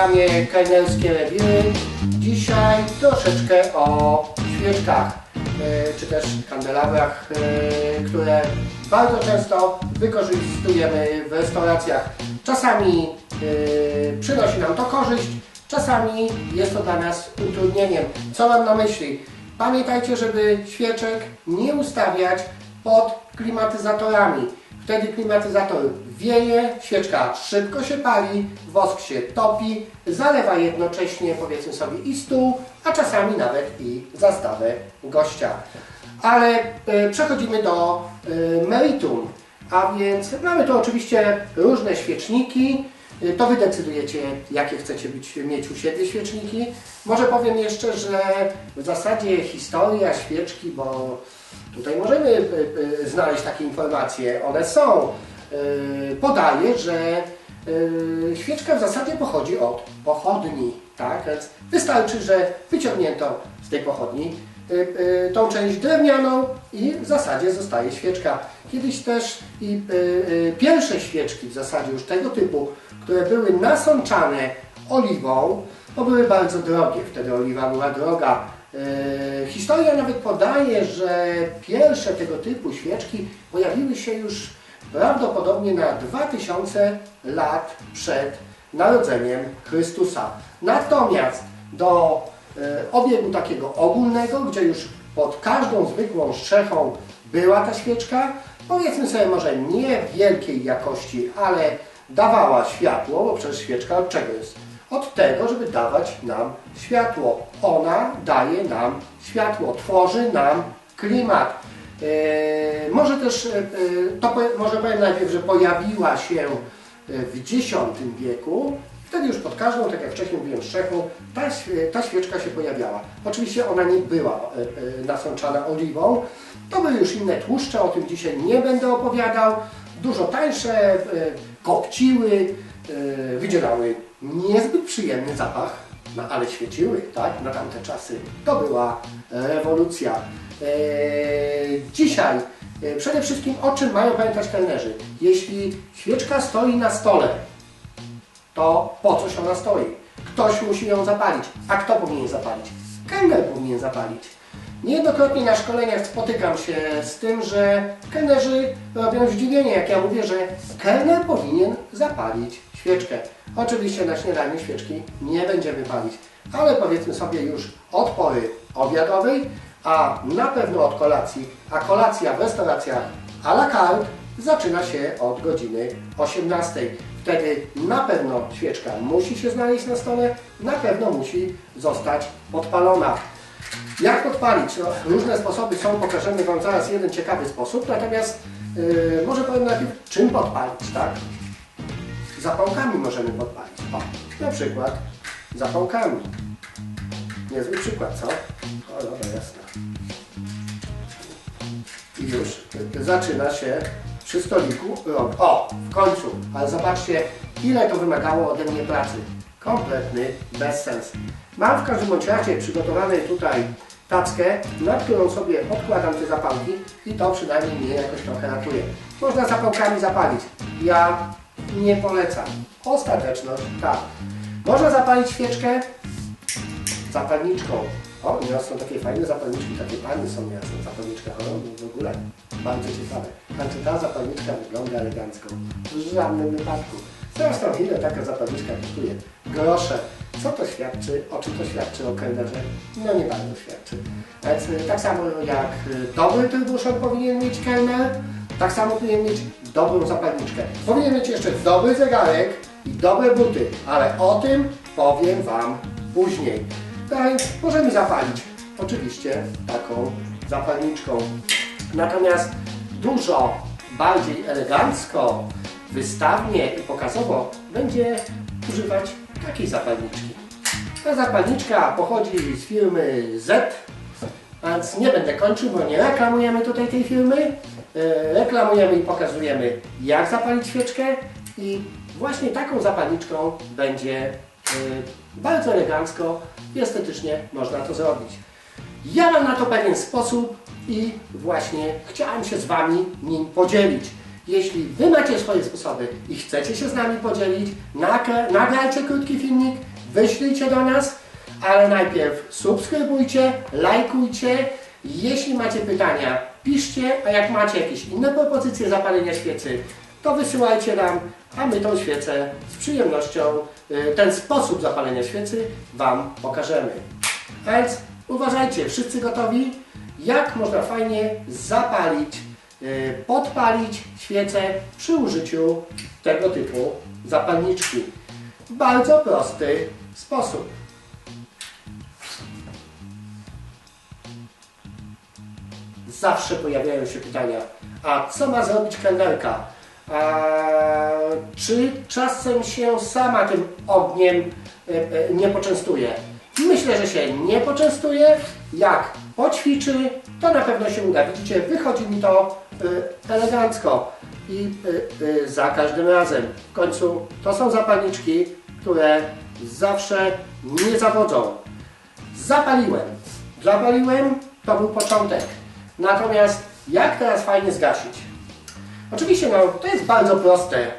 programie Kelnerskie Rewiry. Dzisiaj troszeczkę o świeczkach, e, czy też kandelabrach, e, które bardzo często wykorzystujemy w restauracjach. Czasami e, przynosi nam to korzyść, czasami jest to dla nas utrudnieniem. Co mam na myśli? Pamiętajcie, żeby świeczek nie ustawiać pod klimatyzatorami. Wtedy klimatyzator wieje, świeczka szybko się pali, wosk się topi, zalewa jednocześnie powiedzmy sobie i stół, a czasami nawet i zastawę gościa. Ale e, przechodzimy do e, meritum, a więc mamy tu oczywiście różne świeczniki, e, to Wy decydujecie, jakie chcecie być, mieć u siebie świeczniki. Może powiem jeszcze, że w zasadzie historia świeczki, bo tutaj możemy y, y, znaleźć takie informacje, one są, y, podaje, że świeczka w zasadzie pochodzi od pochodni, tak? Więc wystarczy, że wyciągnięto z tej pochodni tą część drewnianą i w zasadzie zostaje świeczka. Kiedyś też i pierwsze świeczki w zasadzie już tego typu, które były nasączane oliwą, to były bardzo drogie. Wtedy oliwa była droga. E, Historia nawet podaje, że pierwsze tego typu świeczki pojawiły się już prawdopodobnie na 2000 lat przed narodzeniem Chrystusa. Natomiast do e, obiegu takiego ogólnego, gdzie już pod każdą zwykłą strzechą była ta świeczka, powiedzmy sobie może nie wielkiej jakości, ale dawała światło, bo przecież świeczka od czego jest? Od tego, żeby dawać nam światło. Ona daje nam światło, tworzy nam klimat. E, może też, e, to powie- może powiem najpierw, że pojawiła się e, w X wieku. Wtedy już pod każdą, tak jak wcześniej mówiłem, strzechą, ta, ta świeczka się pojawiała. Oczywiście ona nie była e, nasączana oliwą. To były już inne tłuszcze, o tym dzisiaj nie będę opowiadał. Dużo tańsze, kopciły, wydzielały niezbyt przyjemny zapach, no ale świeciły, tak, na tamte czasy. To była rewolucja. E, dzisiaj e, przede wszystkim o czym mają pamiętać kelnerzy? Jeśli świeczka stoi na stole, to po coś ona stoi? Ktoś musi ją zapalić. A kto powinien zapalić? Kelner powinien zapalić. Niejednokrotnie na szkoleniach spotykam się z tym, że kelnerzy robią zdziwienie, jak ja mówię, że kelner powinien zapalić świeczkę. Oczywiście na śniadaniu świeczki nie będziemy palić, ale powiedzmy sobie już od pory obiadowej, a na pewno od kolacji, a kolacja w restauracjach à la carte zaczyna się od godziny 18. Wtedy na pewno świeczka musi się znaleźć na stole, na pewno musi zostać podpalona. Jak podpalić? No, różne sposoby są, pokażemy Wam zaraz jeden ciekawy sposób, natomiast yy, może powiem najpierw, czym podpalić, tak? Zapałkami możemy podpalić. O, na przykład zapałkami. Niezły przykład, co? O, dobra, jasne. I już zaczyna się przy stoliku. O, w końcu, ale zobaczcie, ile to wymagało ode mnie pracy. Kompletny bezsens. Mam w każdym razie przygotowany tutaj tackę, na którą sobie odkładam te zapałki i to przynajmniej mnie jakoś trochę ratuje. Można zapałkami zapalić. Ja nie polecam. Ostateczność tak. Można zapalić świeczkę zapalniczką. O, nieraz są takie fajne zapalniczki, takie panie są nieraz na zapalniczkach, o, w ogóle bardzo ciekawe. Znaczy ta zapalniczka wygląda elegancko, w żadnym wypadku. Zresztą ile taka zapalniczka kosztuje? Grosze. Co to świadczy? O czym to świadczy o kelnerze? No nie bardzo świadczy. Więc y, tak samo jak y, dobry trybuszon powinien mieć kelner, tak samo powinien mieć dobrą zapalniczkę. Powinien mieć jeszcze dobry zegarek i dobre buty, ale o tym powiem Wam później. Tak możemy zapalić oczywiście taką zapalniczką. Natomiast dużo bardziej elegancko, wystawnie i pokazowo będzie używać takiej zapalniczki. Ta zapalniczka pochodzi z firmy Z, więc nie będę kończył, bo nie reklamujemy tutaj tej firmy. E, Reklamujemy i pokazujemy jak zapalić świeczkę i właśnie taką zapalniczką będzie e, bardzo elegancko i estetycznie można to zrobić. Ja mam na to pewien sposób i właśnie chciałem się z Wami nim podzielić. Jeśli Wy macie swoje sposoby i chcecie się z nami podzielić, nagra- nagrajcie krótki filmik, wyślijcie do nas, ale najpierw subskrybujcie, lajkujcie. Jeśli macie pytania, piszcie, a jak macie jakieś inne propozycje zapalenia świecy, to wysyłajcie nam, a my tą świecę z przyjemnością, y, ten sposób zapalenia świecy Wam pokażemy. Więc uważajcie, wszyscy gotowi? Jak można fajnie zapalić, podpalić świecę przy użyciu tego typu zapalniczki. Bardzo prosty sposób. Zawsze pojawiają się pytania, a co ma zrobić kelnerka? A, czy czasem się sama tym ogniem e, e, nie poczęstuje? Myślę, że się nie poczęstuje. Jak poćwiczy, to na pewno się uda. Widzicie, wychodzi mi to e, elegancko i e, e, za każdym razem. W końcu to są zapalniczki, które zawsze nie zawodzą. Zapaliłem. Zapaliłem, to był początek. Natomiast jak teraz fajnie zgasić? Oczywiście no, to jest bardzo proste. E,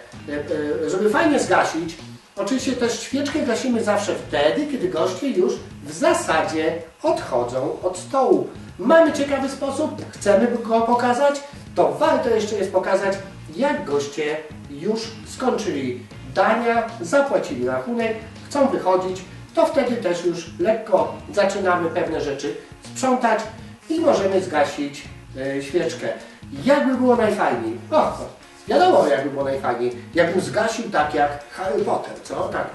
e, Żeby fajnie zgasić, oczywiście też świeczkę gasimy zawsze wtedy, kiedy goście już w zasadzie odchodzą od stołu. Mamy ciekawy sposób, chcemy go pokazać, warto jeszcze jest pokazać, jak goście już skończyli dania, zapłacili rachunek, chcą wychodzić, to wtedy też już lekko zaczynamy pewne rzeczy sprzątać i możemy zgasić e, świeczkę. Jakby było najfajniej? O, wiadomo jakby było najfajniej. Jakbym zgasił tak jak Harry Potter, co? Tak.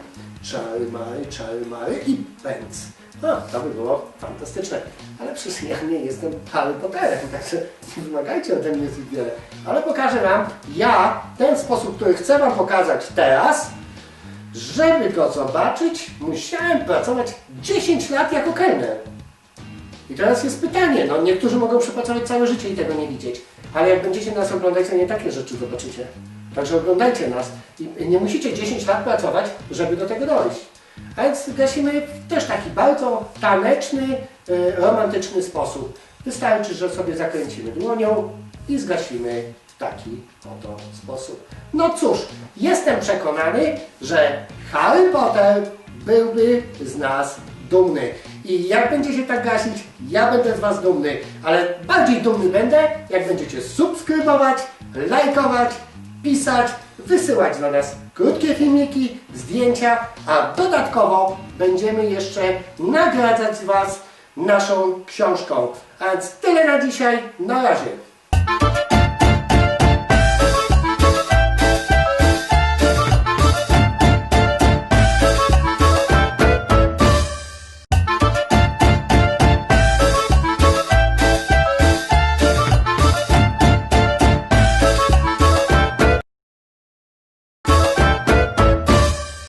Czary mary, czary mary i pędz. O, to by było fantastyczne. Ale przecież ja nie jestem Harry Potterem, także nie wymagajcie ode mnie zbyt wiele. Ale pokażę Wam, ja ten sposób, który chcę Wam pokazać teraz, żeby go zobaczyć, musiałem pracować 10 lat jako kelner. I teraz jest pytanie, no niektórzy mogą przepracować całe życie i tego nie widzieć, ale jak będziecie nas oglądać, to nie takie rzeczy zobaczycie. Także oglądajcie nas i nie musicie 10 lat pracować, żeby do tego dojść. A więc gasimy w też taki bardzo taneczny, y, romantyczny sposób. Wystarczy, że sobie zakręcimy dłonią i zgasimy w taki oto sposób. No cóż, jestem przekonany, że Harry Potter byłby z nas dumny. I jak będziecie tak gasić, ja będę z Was dumny. Ale bardziej dumny będę, jak będziecie subskrybować, lajkować, pisać, wysyłać do nas krótkie filmiki, zdjęcia, a dodatkowo będziemy jeszcze nagradzać Was naszą książką. A więc tyle na dzisiaj. Na razie.